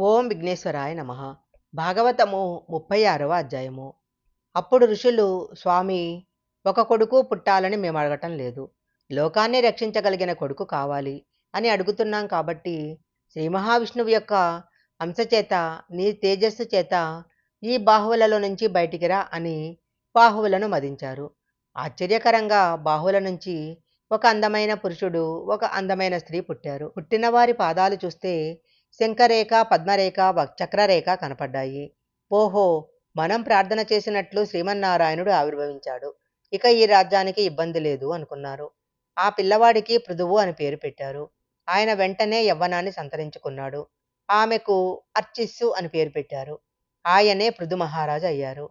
ఓం విఘ్నేశ్వరాయ నమ. భాగవతము ముప్పై ఆరవ అధ్యాయము. అప్పుడు ఋషులు స్వామి ఒక కొడుకు పుట్టాలని మేము అడగటం లేదు. లోకాన్ని రక్షించగలిగిన కొడుకు కావాలి అని అడుగుతున్నాం కాబట్టి శ్రీ మహావిష్ణువు యొక్క అంశచేత నీ తేజస్సు చేత ఈ బాహువులలో నుంచి బయటికి రా అని బాహువులను మదించారు. ఆశ్చర్యకరంగా బాహువుల నుంచి ఒక అందమైన పురుషుడు ఒక అందమైన స్త్రీ పుట్టారు. పుట్టిన వారి పాదాలు చూస్తే శంఖరేఖ పద్మరేఖ వ- చక్రరేఖ కనపడ్డాయి. ఓహో! మనం ప్రార్థన చేసినట్లు శ్రీమన్నారాయణుడు ఆవిర్భవించాడు. ఇక ఈ రాజ్యానికి ఇబ్బంది లేదు అనుకున్నారు. ఆ పిల్లవాడికి పృథువు అని పేరు పెట్టారు. ఆయన వెంటనే యవ్వనాన్ని సంతరించుకున్నాడు. ఆమెకు అర్చిస్సు అని పేరు పెట్టారు. ఆయనే పృథు మహారాజు అయ్యారు.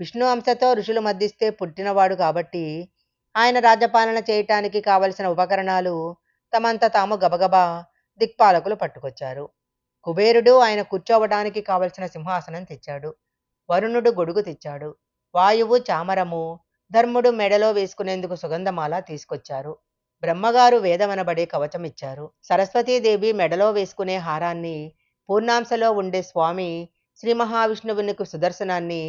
విష్ణు అంశతో ఋషులు మధ్యిస్తే పుట్టినవాడు కాబట్టి ఆయన రాజ్యపాలన చేయటానికి కావలసిన ఉపకరణాలు తమంత తాము గబగబా దిక్పాలకులు పట్టుకొచ్చారు. కుబేరుడు ఆయన కూర్చోవడానికి కావలసిన సింహాసనం తెచ్చాడు. వరుణుడు గొడుగు తెచ్చాడు. వాయువు చామరము ధర్ముడు మెడలో వేసుకునేందుకు సుగంధమాల తీసుకొచ్చారు. బ్రహ్మగారు వేదమనబడే కవచం ఇచ్చారు. సరస్వతీదేవి మెడలో వేసుకునే హారాన్ని పూర్ణాంశలో ఉండే స్వామి శ్రీ మహావిష్ణువునికి సుదర్శనాన్ని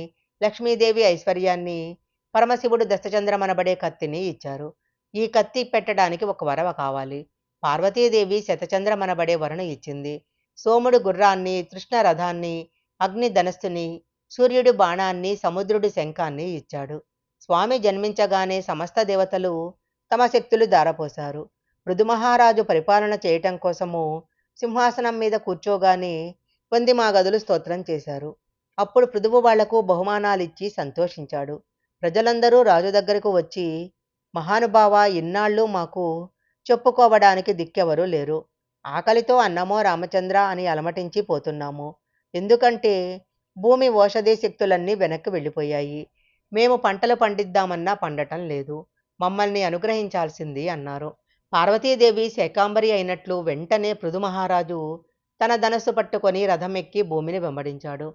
లక్ష్మీదేవి ఐశ్వర్యాన్ని పరమశివుడు దశచంద్రమనబడే కత్తిని ఇచ్చారు. ఈ కత్తి పెట్టడానికి ఒక వరవ కావాలి. పార్వతీదేవి శతచంద్రమనబడే వరణ ఇచ్చింది. సోముడు గుర్రాన్ని కృష్ణరథాన్ని అగ్ని ధనస్సుని సూర్యుడు బాణాన్ని సముద్రుడి శంఖాన్ని ఇచ్చాడు. స్వామి జన్మించగానే సమస్త దేవతలు తమ శక్తులు దారపోశారు మృదుమహారాజు పరిపాలన చేయటం కోసము సింహాసనం మీద కూర్చోగానే వందిమాగదులు స్తోత్రం చేశారు. అప్పుడు పృథువు వాళ్ళకు బహుమానాలిచ్చి సంతోషించాడు. ప్రజలందరూ రాజు దగ్గరకు వచ్చి మహానుభావ ఇన్నాళ్ళు మాకు చెప్పుకోవడానికి దిక్కెవరూ లేరు. ఆకలితో అన్నమో రామచంద్ర అని అలమటించి పోతున్నాము. ఎందుకంటే భూమి ఓషధీ శక్తులన్నీ వెనక్కి వెళ్ళిపోయాయి. మేము పంటలు పండిద్దామన్నా పండటం లేదు. మమ్మల్ని అనుగ్రహించాల్సింది అన్నారు. పార్వతీదేవి శేకాంబరి అయినట్లు వెంటనే పృథు మహారాజు తన ధనస్సు పట్టుకొని రథం ఎక్కి భూమిని వెంబడించాడు.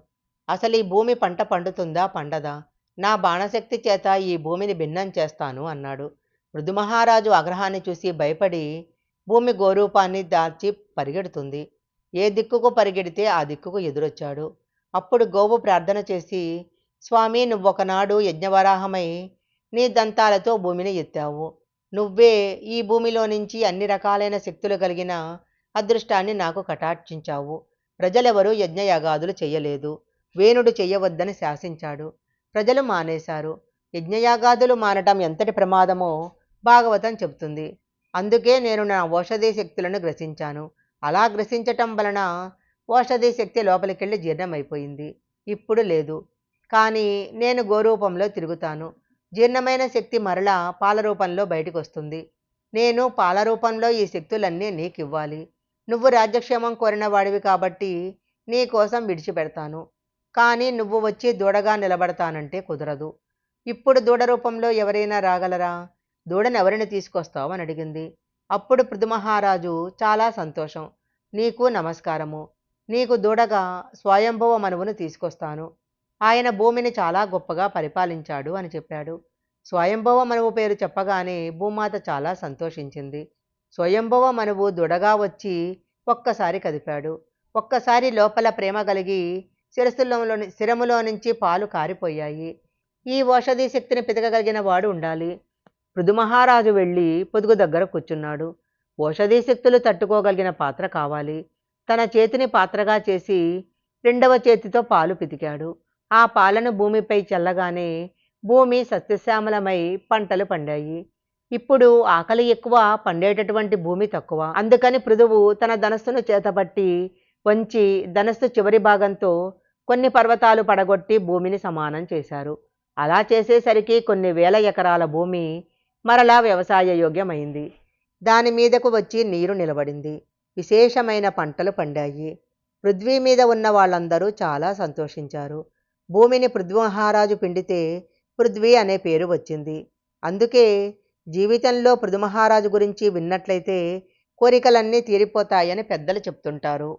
అసలు ఈ భూమి పంట పండుతుందా పండదా? నా బాణశక్తి చేత ఈ భూమిని భిన్నం చేస్తాను అన్నాడు. పృథు మహారాజు ఆగ్రహాన్ని చూసి భయపడి భూమి గోరూపాన్ని దాచి పరిగెడుతుంది. ఏ దిక్కుకు పరిగెడితే ఆ దిక్కుకు ఎదురొచ్చాడు. అప్పుడు గోవు ప్రార్థన చేసి స్వామి నువ్వొకనాడు యజ్ఞవరాహమై నీ దంతాలతో భూమిని ఎత్తావు. నువ్వే ఈ భూమిలో నుంచి అన్ని రకాలైన శక్తులు కలిగిన అదృష్టాన్ని నాకు కటాక్షించావు. ప్రజలెవరూ యజ్ఞయాగాదులు చేయలేదు. వేణుడు చెయ్యవద్దని శాసించాడు. ప్రజలు మానేశారు. యజ్ఞయాగాదులు మానటం ఎంతటి ప్రమాదమో భాగవతం చెబుతుంది. అందుకే నేను నా ఔషధీ శక్తులను గ్రసించాను. అలా గ్రసించటం వలన ఔషధీ శక్తి లోపలికెళ్ళి జీర్ణమైపోయింది. ఇప్పుడు లేదు. కానీ నేను గోరూపంలో తిరుగుతాను. జీర్ణమైన శక్తి మరలా పాల రూపంలో బయటకు వస్తుంది నేను పాల రూపంలో ఈ శక్తులన్నీ నీకు ఇవ్వాలి నువ్వు రాజ్యక్షేమం కోరిన వాడివి కాబట్టి నీ కోసం విడిచిపెడతాను. కానీ నువ్వు వచ్చి దూడగా నిలబడతానంటే కుదరదు. ఇప్పుడు దూడ రూపంలో ఎవరైనా రాగలరా? దూడను ఎవరిని తీసుకొస్తావు? అని అడిగింది. అప్పుడు పృథుమహారాజు చాలా సంతోషం. నీకు నమస్కారము. నీకు దూడగా స్వయంభవ మనువును తీసుకొస్తాను. ఆయన భూమిని చాలా గొప్పగా పరిపాలించాడు అని చెప్పాడు. స్వయంభవ మనువు పేరు చెప్పగానే భూమాత చాలా సంతోషించింది. స్వయంభవ మనువు దృఢగా వచ్చి ఒక్కసారి కదిపాడు. ఒక్కసారి లోపల ప్రేమ కలిగి శిరస్సులో శిరములో నుంచి పాలు కారిపోయాయి. ఈ ఓషధి శక్తిని పితకగలిగిన వాడు ఉండాలి. పృథుమహారాజు వెళ్ళి పొదుగు దగ్గర కూర్చున్నాడు. ఓషధి శక్తులు తట్టుకోగలిగిన పాత్ర కావాలి. తన చేతిని పాత్రగా చేసి రెండవ చేతితో పాలు పితికాడు. ఆ పాలను భూమిపై చల్లగానే భూమి సస్యశ్యామలమై పంటలు పండాయి. ఇప్పుడు ఆకలి ఎక్కువ పండేటటువంటి భూమి తక్కువ. అందుకని పృథువు తన ధనస్సును చేతబట్టి వంచి ధనస్సు చివరి భాగంతో కొన్ని పర్వతాలు పడగొట్టి భూమిని సమానం చేశారు. అలా చేసేసరికి కొన్ని వేల ఎకరాల భూమి మరలా వ్యవసాయ యోగ్యమైంది. దాని మీదకు వచ్చి నీరు నిలబడింది. విశేషమైన పంటలు పండాయి. పృథ్వీ మీద ఉన్న వాళ్ళందరూ చాలా సంతోషించారు. భూమిని పృథ్వమహారాజు పిండితే పృథ్వీ అనే పేరు వచ్చింది. అందుకే జీవితంలో పృథుమహారాజు గురించి విన్నట్లయితే కోరికలన్నీ తీరిపోతాయని పెద్దలు చెప్తుంటారు.